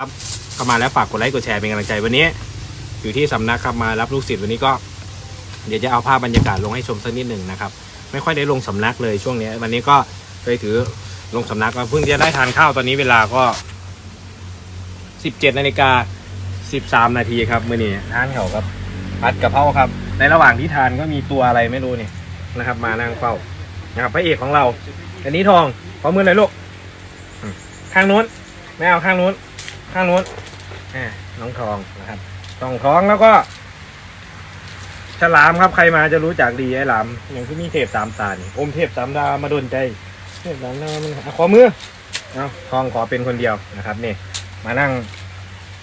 ครับเข้ามาแล้วฝากกดไลค์กดแชร์เป็นกำลังใจวันนี้ อยู่ที่สำนักครับมารับลูกศิษย์วันนี้ก็ เดี๋ยวจะเอาภาพบรรยากาศลงให้ชมสักนิดหนึ่งนะครับ ไม่ค่อยได้ลงสำนักเลยช่วงนี้ วันนี้ก็เลยถือลงสำนักเพิ่งจะได้ทานข้าวตอนนี้เวลาก็17นาฬิกา13นาทีครับมื่อนี้ทานเขาครับผัดกะเพราครับ ในระหว่างที่ทานก็มีตัวอะไรไม่รู้นี่นะครับ มานั่งเฝ้านะครับพระเอกของเรา อันนี้ทองขอมือหน่อยลูกข้างนู้นไม่เอาข้างนู้น ข้างนู้นอ่าน้องทองนะครับต้องท้องแล้วก็ ฉลามครับใครมาจะรู้จักดีไอ้หลามอย่างที่มีเทพสามตานี่อมเทพสามดาวมาดนใจเทพสามดาวมันขอมือเอาทองขอเป็นคนเดียวนะครับนี่มานั่ง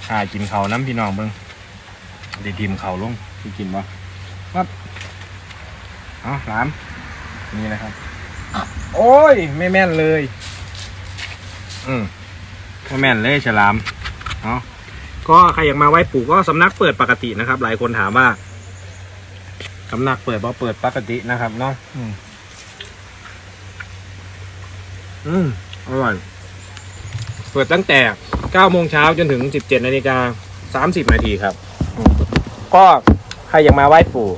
หากินเขาน้ำพี่น้องเบิ้งดีทีมเขาลงพี่กินบ่ครับเอาหลามนี่นะครับ โอ้ย ไม่แม่นเลย อืมไม่แม่นเลยฉลาม เนาะก็ใครอยากมาไหว้ปู่ก็สำนักเปิดปกตินะครับ หลายคนถามว่าสำนักเปิดบ่เปิดปกตินะครับเนาะอืมอืมอร่อยเปิดตั้งแต่9โมงเช้าจนถึง 17นาฬิกา30นาทีครับอืมก็ใครอยากมาไหว้ปู่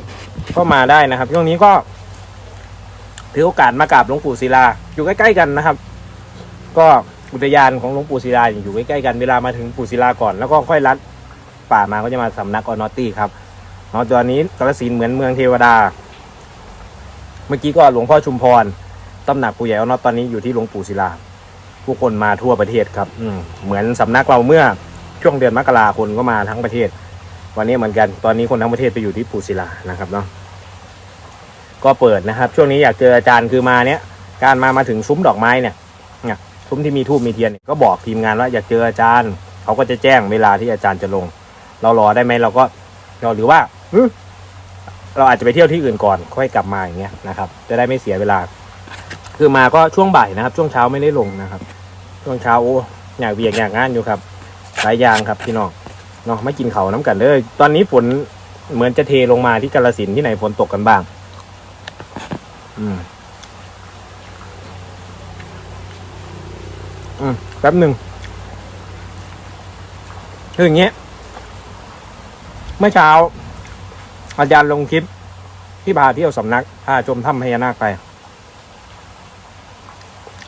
ก็มาได้นะครับ ช่วงนี้ก็ถือโอกาสมากราบหลวงปู่ศิลา อยู่ใกล้ๆกันนะครับ ก็ อุทยานของหลวงปู่ศิลาอยู่ใกล้ๆกันเวลามาถึงปู่ศิลาก่อนแล้วก็ค่อยลัดป่ามาก็จะมาสำนักออนอตตี้ครับเนาะตอนนี้กาฬสินเหมือนเมืองเทวดา เมื่อกี้ก็หลวงพ่อชุมพรตำหนักปู่ใหญ่เอาเนาะตอนนี้อยู่ที่หลวงปู่ศิลา ผู้คนมาทั่วประเทศครับอืมเหมือนสำนักเราเมื่อช่วงเดือนมกราคนก็มาทั้งประเทศ วันนี้เหมือนกันตอนนี้คนทั้งประเทศไปอยู่ที่ปู่ศิลานะครับเนาะก็เปิดนะครับ ช่วงนี้อยากเจออาจารย์คือมาเนี้ยการมามาถึงซุ้มดอกไม้เนี่ย ซุ้มที่มีทูบมีเทียนเนี่ยก็บอกทีมงานว่าอยากเจออาจารย์ เขาก็จะแจ้งเวลาที่อาจารย์จะลง เรารอได้ไหมเราก็เราหรือว่าเราอาจจะไปเที่ยวที่อื่นก่อนค่อยกลับมาอย่างเงี้ยนะครับ จะได้ไม่เสียเวลา คือมาก็ช่วงบ่ายนะครับ ช่วงเช้าไม่ได้ลงนะครับ ช่วงเช้าโอ้อยากเบียกอยากงานอยู่ครับหลายอย่างครับพี่น้องเนาะไม่กินเขาน้ำกันเลยตอนนี้ฝนเหมือนจะเทลงมาที่กาลสินที่ไหนฝนตกกันบ้าง อืม อืมแป๊บหนึ่งคืออย่างเงี้ย เมื่อเช้า อาจารย์ลงคลิป ที่พาเที่ยวสำนักพาชมถ้ำพญานาคไป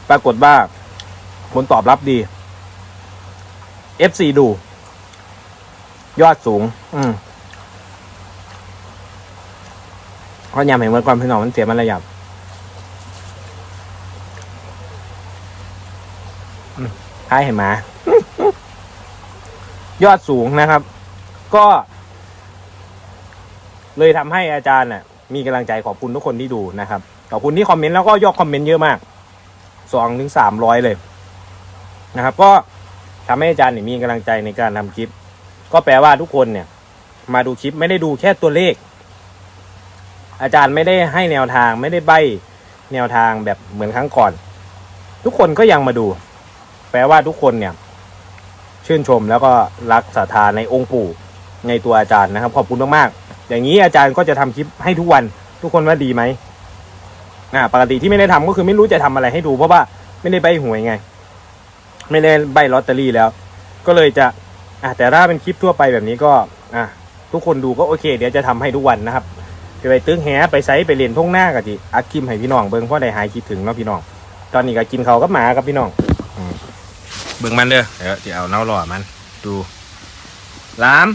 ปรากฏว่าผลตอบรับดี FC ดู ยอดสูง อืมเพราะยามเห็นวันก่อนพี่น้องมันเสียมันระยับ มท้ายเห็นไหมยอดสูงนะครับ ก็ เลยทำให้อาจารย์น่ะ มีกำลังใจขอบคุณทุกคนที่ดูนะครับขอบคุณที่คอมเมนต์แล้วก็ยอดคอมเมนต์เยอะมากสองถึงสามร้อยเลยนะครับ ก็ทำให้อาจารย์เนี่ยมีกำลังใจในการทำคลิป ก็แปลว่าทุกคนเนี่ย มาดูคลิปไม่ได้ดูแค่ตัวเลข อาจารย์ไม่ได้ให้แนวทางไม่ได้ใบแนวทางแบบเหมือนครั้งก่อน ทุกคนก็ยังมาดู ลว่าทุกคนเนี่ย ชื่นชมแล้วก็รักศรัทธาในองค์ปู่ในตัวอาจารย์นะครับ ขอบคุณมากๆอย่างนี้อาจารย์ก็จะทำคลิปให้ทุกวัน ทุกคนว่าดีไหมอ่าปกติที่ไม่ได้ทำก็คือไม่รู้จะทำอะไรให้ดู เพราะว่าไม่ได้ใบหวยไง ไม่ได้ใบลอตเตอรี่แล้ว ก็เลยจะอ่าแต่ถ้าเป็นคลิปทั่วไปแบบนี้ก็อ่าทุกคนดูก็โอเค เดี๋ยวจะทำให้ทุกวันนะครับจะไปตึ้งแหไปไซไปเรียนท่งหน้ากันจีอัดคลิปให้พี่น้องเบิ้งเพราะได้หายคิดถึงเนาะพี่น้อง ตอนนี้ก็กินเขากับหมากับพี่น้อง เบิ้งมันเด้อเดี๋ยวจะเอาเน่าหล่อมัน ดูลาม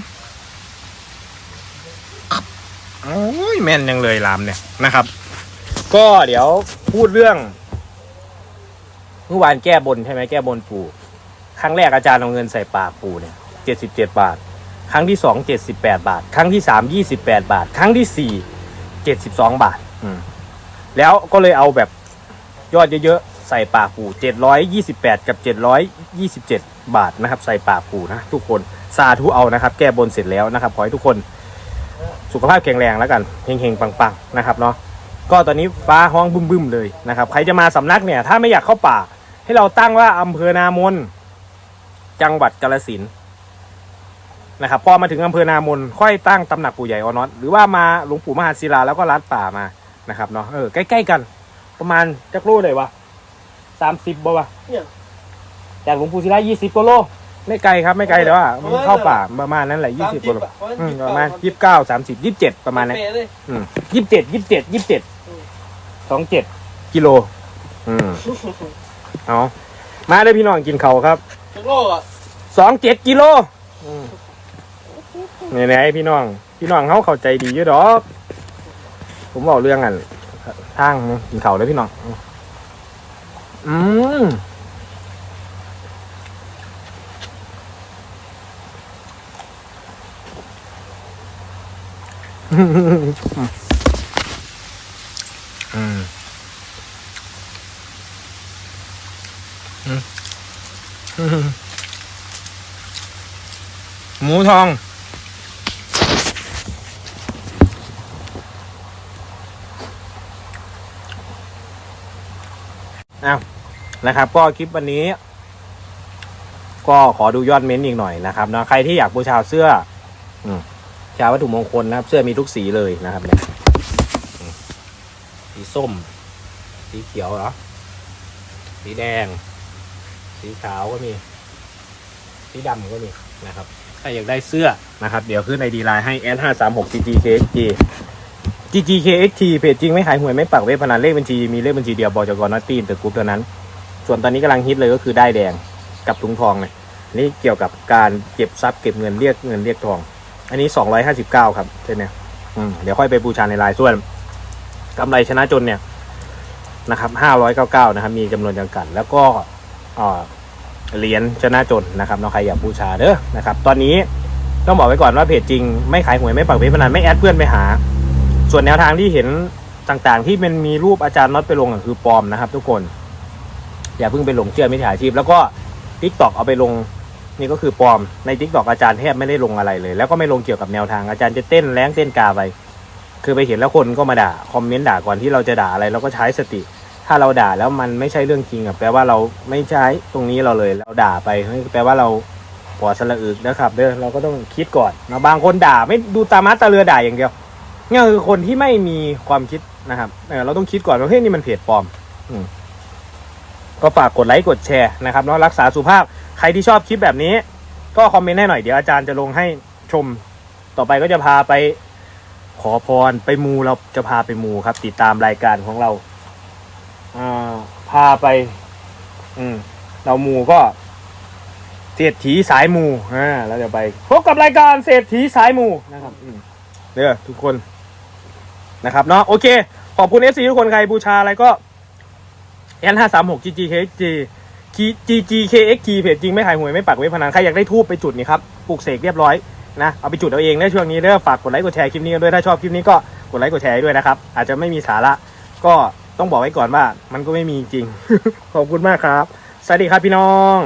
โอ้ยแม่นยังเลยลามเนี่ยนะครับ ก็เดี๋ยวพูดเรื่องเมื่อวานแก้บนใช่ไหมแก้บนปู่ครั้งแรกอาจารย์เอาเงินใส่ปากปู่เนี่ยเจ็ดสิบเจ็ดบาท ครั้งที่สองเจ็ดสิบแปดบาท ครั้งที่สามยี่สิบแปดบาท ครั้งที่สี่เจ็ดสิบสองบาท อืมแล้วก็เลยเอาแบบยอดเยอะ ใส่ปากปู่เจ็ดร้อยยี่สิบแปดกับเจ็ดร้อยยี่สิบเจ็ดบาทนะครับ ใส่ปากปูนะทุกคนสาธุเอานะครับ แก้บนเสร็จแล้วนะครับขอให้ทุกคนสุขภาพแข็งแรงแล้วกันเฮงๆปังๆนะครับเนาะก็ตอนนี้ฟ้าห้องบึ้มๆเลยนะครับ ใครจะมาสำนักเนี่ย ถ้าไม่อยากเข้าป่า ให้เราตั้งว่าอำเภอนามนจังหวัดกาฬสินนะครับพอมาถึงอำเภอนามนค่อยตั้งตำหนักปู่ใหญ่ออนอตหรือว่ามาหลวงปู่มหาศิลาแล้วก็ลัดป่ามานะครับเนาะเออใกล้ ๆ กัน ประมาณจักรูเลยวะ สามสิบบ่วะเนี่ย จากหลวงปู่ศิลายี่สิบกิโล ไม่ไกลครับไม่ไกลแต่ว่ามันเข้าป่าประมาณนั้นแหละยี่สิบกิโลอืมประมาณยี่สิบเก้าสามสิบยี่สิบเจ็ดประมาณนั้นเเลยยี่สิบเจ็ดยี่สิบเจ็ดยี่สิบเจ็ดสองเจ็ดกิโล อืมเอามาเลยพี่น้องกินเขาวครับทุกโลกอะสองเจ็ดกิโลนี่ไหนพี่น้อง พี่น้องเขาเข้าใจดีอยู่ดอก ผมบอกเรื่องอันทางกินเขาวเลยพี่น้อง อืมอืมอืม อ้าวนะครับ ก็คลิปวันนี้ ก็ขอดูยอดเม้นต์อีกหน่อยนะครับเนาะใครที่อยากบูชาเสื้อ อืมชาวัตถุมงคลนะครับ เสื้อมีทุกสีเลยนะครับเนี่ยสีส้ม สีเขียวเหรอสีแดง สีขาวก็มี สีดำก็มีนะครับ ถ้าอยากได้เสื้อนะครับ เดี๋ยวขึ้นไอดีไลน์ให้ n 5 3 6 G G K G ggkxt เพจจริงไม่ขายหวยไม่ปักเว็บพนันเลขบัญชีมีเลขบัญชีเดียวบจกนอตตีนแต่กรุ๊ปเท่านั้น ส่วนตอนนี้กำลังฮิตเลยก็คือได้แดงกับถุงทองเลยนี่เกี่ยวกับการเก็บทรัพย์เก็บเงินเรียกเงินเรียกทอง อันนี้ 259 ครับเช่นเนี้ยอืมเดี๋ยวค่อยไปบูชาในลน์ส่วนกำไรชนะจนเนี่ยนะครับ599นะครับมีจำนวนจำกัดแล้วก็เหรียญชนะจนนะครับเนาะใครอยากบูชาเด้อนะครับ ตอนนี้ต้องบอกไว้ก่อนว่าเพจจริงไม่ขายหวยไม่ปักเว็บพนันไม่แอดเพื่อนไปหา ส่วนแนวทางที่เห็นต่างๆ ที่มันมีรูปอาจารย์น็อตไปลงคือปลอมนะครับ ทุกคน อย่าเพิ่งไปหลงเชื่อมิจฉาชีพ แล้วก็ t ิ k t o k เอาไปลงนี่ก็คือปลอมใน t ิ k t o k อาจารย์แทบไม่ได้ลงอะไรเลย แล้วก็ไม่ลงเกี่ยวกับแนวทางอาจารย์จะเต้นแรงเต้นกาไปคือไปเห็นแล้วคนก็มาด่าคอมเมนต์ด่าก่อนที่เราจะด่าอะไรเราก็ใช้สติ ถ้าเราด่าแล้วมันไม่ใช่เรื่องจริงอะแปลว่าเราไม่ใช้ตรงนี้เราเลย เราด่าไปแปลว่าเราปอสละอึกนะครับเด้อเราก็ต้องคิดก่อนนะบางคนด่าไม่ดูตามาตาเรือด่าอย่างเดียว เนี่ยคือคนที่ไม่มีความคิดนะครับเออเราต้องคิดก่อนว่าเฮ้ยนี่มันเพจปลอม อืมก็ฝากกดไลค์กดแชร์นะครับเนาะรักษาสุภาพใครที่ชอบคลิปแบบนี้ ก็คอมเมนต์ให้หน่อยเดี๋ยวอาจารย์จะลงให้ชม ต่อไปก็จะพาไปขอพรไปมูเราจะพาไปมูครับ ติดตามรายการของเราอ่าพาไป อืมเรามูก็เศรษฐีสายมูอ่าเราจะไปพบกับรายการเศรษฐีสายมูนะครับอืมเด้อทุกคน นะครับเนาะโอเค ขอบคุณเอฟซีทุกคนใครบูชาอะไรก็ n 5 3 6 ggkxg ggkxg เพจจริงไม่ขายหวยไม่ปักไว้พนันใครอยากได้ทูบไปจุดนี่ครับปลูกเสกเรียบร้อยนะเอาไปจุดเอาเองในช่วงนี้เด้อฝากกดไลค์กดแชร์คลิปนี้กันด้วยถ้าชอบคลิปนี้ก็กดไลค์กดแชร์ด้วยนะครับ อาจจะไม่มีสาระก็ต้องบอกไว้ก่อนว่า มันก็ไม่มีจริง ขอบคุณมากครับ สวัสดีครับพี่น้อง